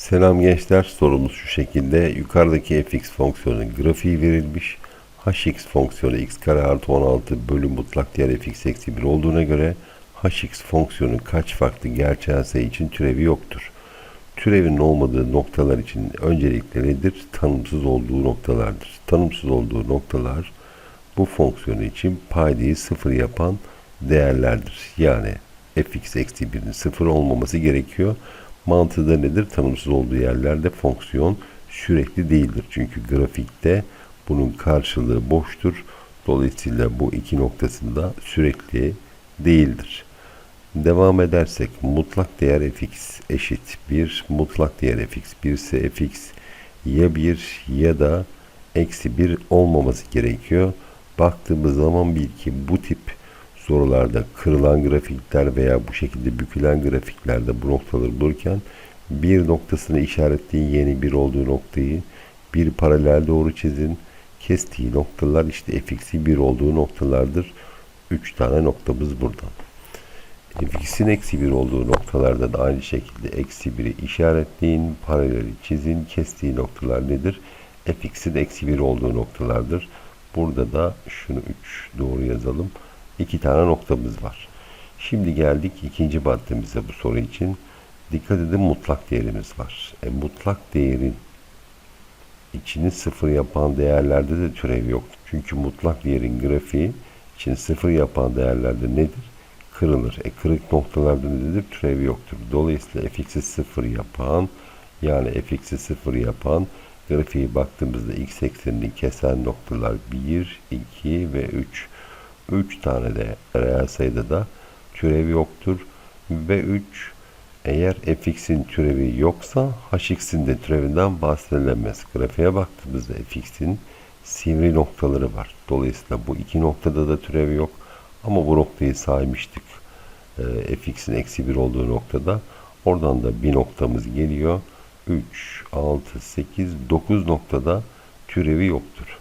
Selam gençler. Sorumuz şu şekilde. Yukarıdaki fx fonksiyonun grafiği verilmiş. hx fonksiyonu x kare artı 16 bölü mutlak değer fx eksi 1 olduğuna göre hx fonksiyonun kaç farklı gerçel sayı için türevi yoktur. Türevin olmadığı noktalar için öncelikle nedir? Tanımsız olduğu noktalardır. Tanımsız olduğu noktalar bu fonksiyonu için paydayı sıfır yapan değerlerdir. Yani fx eksi 1'in sıfır olmaması gerekiyor. Mantığı da nedir? Tanımsız olduğu yerlerde fonksiyon sürekli değildir. Çünkü grafikte bunun karşılığı boştur. Dolayısıyla bu iki noktasında sürekli değildir. Devam edersek mutlak değer fx eşit 1. Mutlak değer fx 1 ise fx ya 1 ya da eksi 1 olmaması gerekiyor. Baktığımız zaman bil ki bu tip sorularda kırılan grafikler veya bu şekilde bükülen grafiklerde bu noktaları bulurken bir noktasını işaretleyin yeni bir olduğu noktayı bir paralel doğru çizin. Kestiği noktalar işte fx'i bir olduğu noktalardır. 3 tane noktamız burada. fx'in eksi 1 olduğu noktalarda da aynı şekilde eksi 1'i işaretleyin, paraleli çizin. Kestiği noktalar nedir? fx'in eksi 1 olduğu noktalardır. Burada da şunu 3 doğru yazalım. 2 tane noktamız var. Şimdi geldik ikinci maddemize bu soru için. Dikkat edin mutlak değerimiz var. E, mutlak değerin içini sıfır yapan değerlerde de türev yok. Çünkü mutlak değerin grafiği için sıfır yapan değerlerde nedir? Kırılır. E kırık noktalarda nedir? Türevi yoktur. Dolayısıyla fx'i sıfır yapan yani fx'i sıfır yapan grafiğe baktığımızda x eksenini kesen noktalar 1, 2 ve 3. 3 tane de reel sayıda da türevi yoktur. Ve 3 eğer fx'in türevi yoksa hx'in de türevinden bahsedilemez. Grafiğe baktığımızda fx'in sivri noktaları var. Dolayısıyla bu iki noktada da türevi yok. Ama bu noktayı saymıştık. E, fx'in eksi 1 olduğu noktada. Oradan da bir noktamız geliyor. 3, 6, 8, 9 noktada türevi yoktur.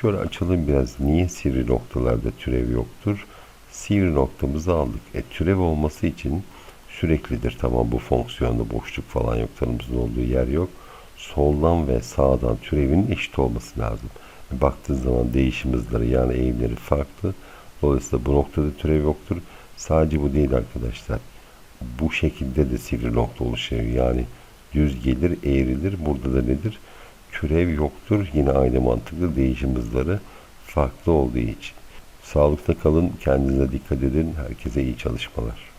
Şöyle açalım biraz. Niye sivri noktalarda türev yoktur? Sivri noktamızı aldık. E, türev olması için süreklidir. Tamam bu fonksiyonda boşluk falan yok. Tanımızın olduğu yer yok. Soldan ve sağdan türevin eşit olması lazım. E, baktığın zaman değişim hızları yani eğimleri farklı. Dolayısıyla bu noktada türev yoktur. Sadece bu değil arkadaşlar. Bu şekilde de sivri nokta oluşuyor. Yani düz gelir, eğrilir. Burada da nedir? Türev yoktur. Yine aynı mantıklı değişim hızları farklı olduğu için. Sağlıkta kalın, kendinize dikkat edin. Herkese iyi çalışmalar.